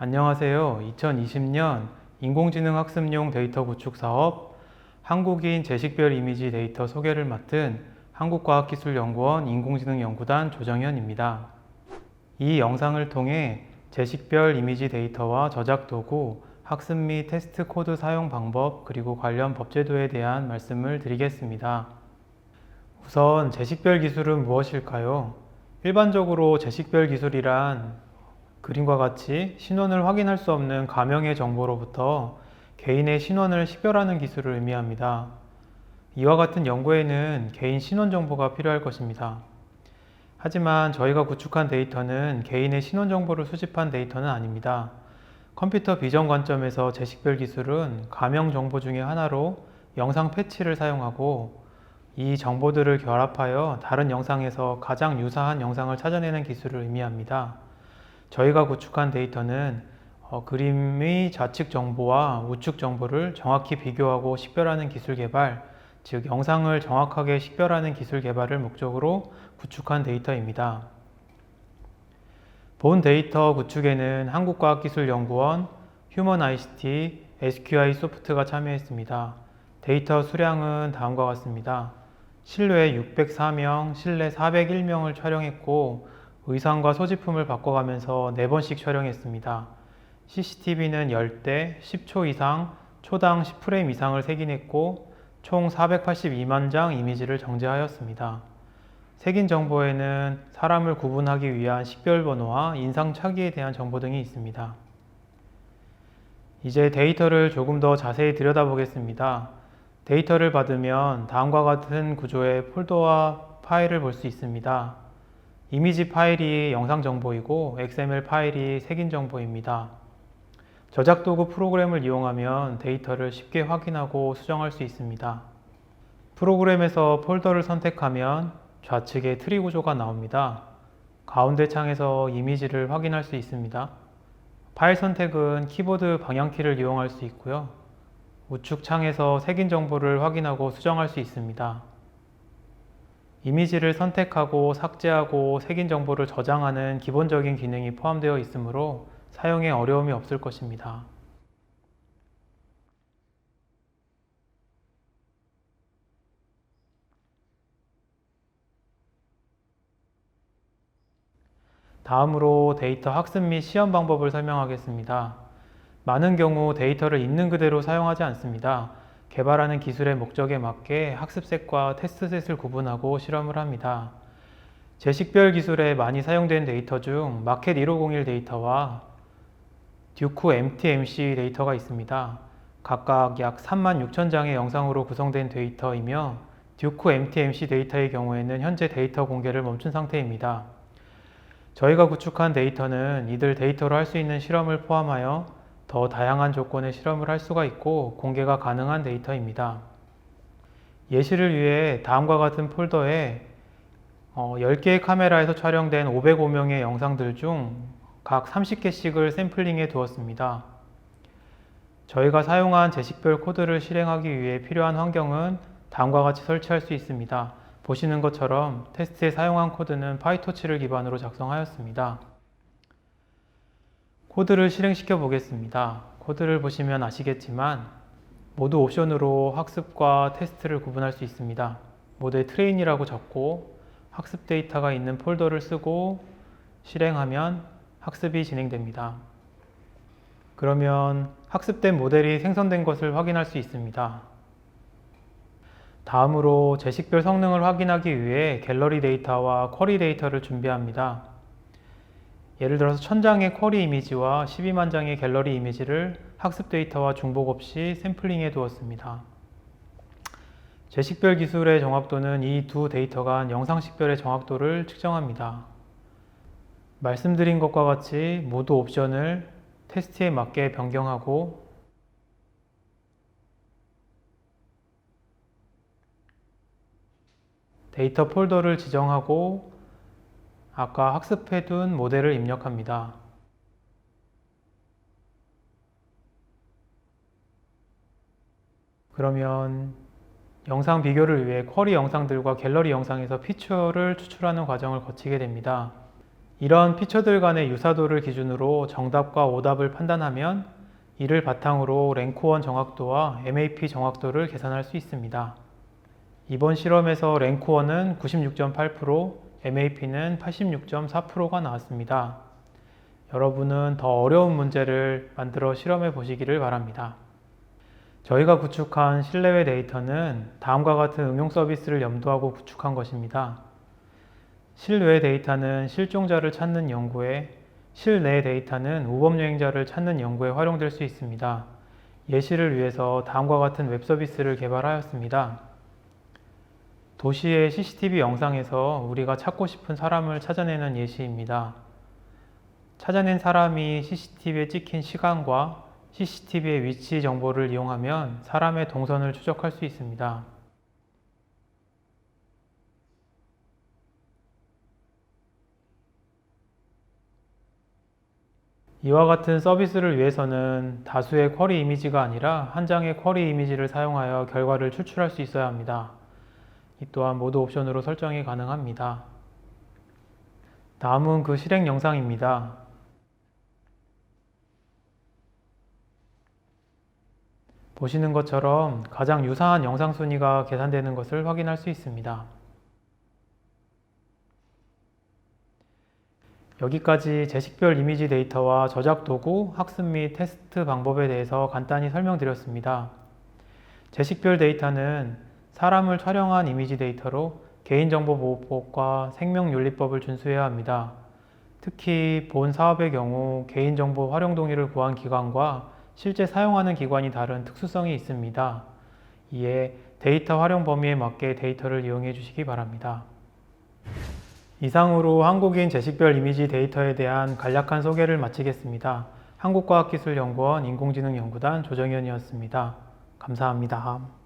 안녕하세요. 2020년 인공지능 학습용 데이터 구축 사업 한국인 제식별 이미지 데이터 소개를 맡은 한국과학기술연구원 인공지능연구단 조정현입니다. 이 영상을 통해 제식별 이미지 데이터와 저작 도구, 학습 및 테스트 코드 사용 방법, 그리고 관련 법제도에 대한 말씀을 드리겠습니다. 우선 제식별 기술은 무엇일까요? 일반적으로 제식별 기술이란 그림과 같이 신원을 확인할 수 없는 가명의 정보로부터 개인의 신원을 식별하는 기술을 의미합니다. 이와 같은 연구에는 개인 신원 정보가 필요할 것입니다. 하지만 저희가 구축한 데이터는 개인의 신원 정보를 수집한 데이터는 아닙니다. 컴퓨터 비전 관점에서 제식별 기술은 가명 정보 중의 하나로 영상 패치를 사용하고 이 정보들을 결합하여 다른 영상에서 가장 유사한 영상을 찾아내는 기술을 의미합니다. 저희가 구축한 데이터는 어, 그림의 좌측 정보와 우측 정보를 정확히 비교하고 식별하는 기술 개발, 즉 영상을 정확하게 식별하는 기술 개발을 목적으로 구축한 데이터입니다. 본 데이터 구축에는 한국과학기술연구원, 휴먼 ICT, SQI 소프트가 참여했습니다. 데이터 수량은 다음과 같습니다. 실외 604명, 실내 401명을 촬영했고 의상과 소지품을 바꿔가면서 4번씩 촬영했습니다. CCTV는 10대, 10초 이상, 초당 10프레임 이상을 색인했고 총 482만 장 이미지를 정제하였습니다. 색인 정보에는 사람을 구분하기 위한 식별 번호와 인상 차기에 대한 정보 등이 있습니다. 이제 데이터를 조금 더 자세히 들여다보겠습니다. 데이터를 받으면 다음과 같은 구조의 폴더와 파일을 볼 수 있습니다. 이미지 파일이 영상 정보이고 XML 파일이 색인 정보입니다. 저작 도구 프로그램을 이용하면 데이터를 쉽게 확인하고 수정할 수 있습니다. 프로그램에서 폴더를 선택하면 좌측에 트리 구조가 나옵니다. 가운데 창에서 이미지를 확인할 수 있습니다. 파일 선택은 키보드 방향키를 이용할 수 있고요. 우측 창에서 색인 정보를 확인하고 수정할 수 있습니다. 이미지를 선택하고 삭제하고 색인 정보를 저장하는 기본적인 기능이 포함되어 있으므로 사용에 어려움이 없을 것입니다. 다음으로 데이터 학습 및 시험 방법을 설명하겠습니다. 많은 경우 데이터를 있는 그대로 사용하지 않습니다. 개발하는 기술의 목적에 맞게 학습셋과 테스트셋을 구분하고 실험을 합니다. 제식별 기술에 많이 사용된 데이터 중 마켓 1501 데이터와 듀쿠 MTMC 데이터가 있습니다. 각각 약 3만 6천 장의 영상으로 구성된 데이터이며 듀쿠 MTMC 데이터의 경우에는 현재 데이터 공개를 멈춘 상태입니다. 저희가 구축한 데이터는 이들 데이터로 할 수 있는 실험을 포함하여 더 다양한 조건의 실험을 할 수가 있고 공개가 가능한 데이터입니다. 예시를 위해 다음과 같은 폴더에 어, 10개의 카메라에서 촬영된 505명의 영상들 중 각 30개씩을 샘플링해 두었습니다. 저희가 사용한 제식별 코드를 실행하기 위해 필요한 환경은 다음과 같이 설치할 수 있습니다. 보시는 것처럼 테스트에 사용한 코드는 파이토치를 기반으로 작성하였습니다. 코드를 실행시켜 보겠습니다. 코드를 보시면 아시겠지만 모두 옵션으로 학습과 테스트를 구분할 수 있습니다. 모두에 트레인이라고 적고 학습 데이터가 있는 폴더를 쓰고 실행하면 학습이 진행됩니다. 그러면 학습된 모델이 생성된 것을 확인할 수 있습니다. 다음으로 제식별 성능을 확인하기 위해 갤러리 데이터와 쿼리 데이터를 준비합니다. 예를 들어서 1000장의 쿼리 이미지와 12만 장의 갤러리 이미지를 학습 데이터와 중복 없이 샘플링해 두었습니다. 제식별 기술의 정확도는 이 두 데이터 간 영상 식별의 정확도를 측정합니다. 말씀드린 것과 같이 모두 옵션을 테스트에 맞게 변경하고 데이터 폴더를 지정하고 아까 학습해둔 모델을 입력합니다. 그러면 영상 비교를 위해 쿼리 영상들과 갤러리 영상에서 피처를 추출하는 과정을 거치게 됩니다. 이런 피처들 간의 유사도를 기준으로 정답과 오답을 판단하면 이를 바탕으로 랭크원 정확도와 MAP 정확도를 계산할 수 있습니다. 이번 실험에서 랭크원은 96.8%, MAP는 86.4%가 나왔습니다. 여러분은 더 어려운 문제를 만들어 실험해 보시기를 바랍니다. 저희가 구축한 실내외 데이터는 다음과 같은 응용 서비스를 염두하고 구축한 것입니다. 실외 데이터는 실종자를 찾는 연구에, 실내 데이터는 우범 여행자를 찾는 연구에 활용될 수 있습니다. 예시를 위해서 다음과 같은 웹 서비스를 개발하였습니다. 도시의 CCTV 영상에서 우리가 찾고 싶은 사람을 찾아내는 예시입니다. 찾아낸 사람이 CCTV에 찍힌 시간과 CCTV의 위치 정보를 이용하면 사람의 동선을 추적할 수 있습니다. 이와 같은 서비스를 위해서는 다수의 쿼리 이미지가 아니라 한 장의 쿼리 이미지를 사용하여 결과를 추출할 수 있어야 합니다. 이 또한 모드 옵션으로 설정이 가능합니다. 다음은 그 실행 영상입니다. 보시는 것처럼 가장 유사한 영상 순위가 계산되는 것을 확인할 수 있습니다. 여기까지 제식별 이미지 데이터와 저작 도구, 학습 및 테스트 방법에 대해서 간단히 설명드렸습니다. 제식별 데이터는 사람을 촬영한 이미지 데이터로 개인정보보호법과 생명윤리법을 준수해야 합니다. 특히 본 사업의 경우 개인정보 활용 동의를 구한 기관과 실제 사용하는 기관이 다른 특수성이 있습니다. 이에 데이터 활용 범위에 맞게 데이터를 이용해 주시기 바랍니다. 이상으로 한국인 제식별 이미지 데이터에 대한 간략한 소개를 마치겠습니다. 한국과학기술연구원 인공지능연구단 조정현이었습니다. 감사합니다.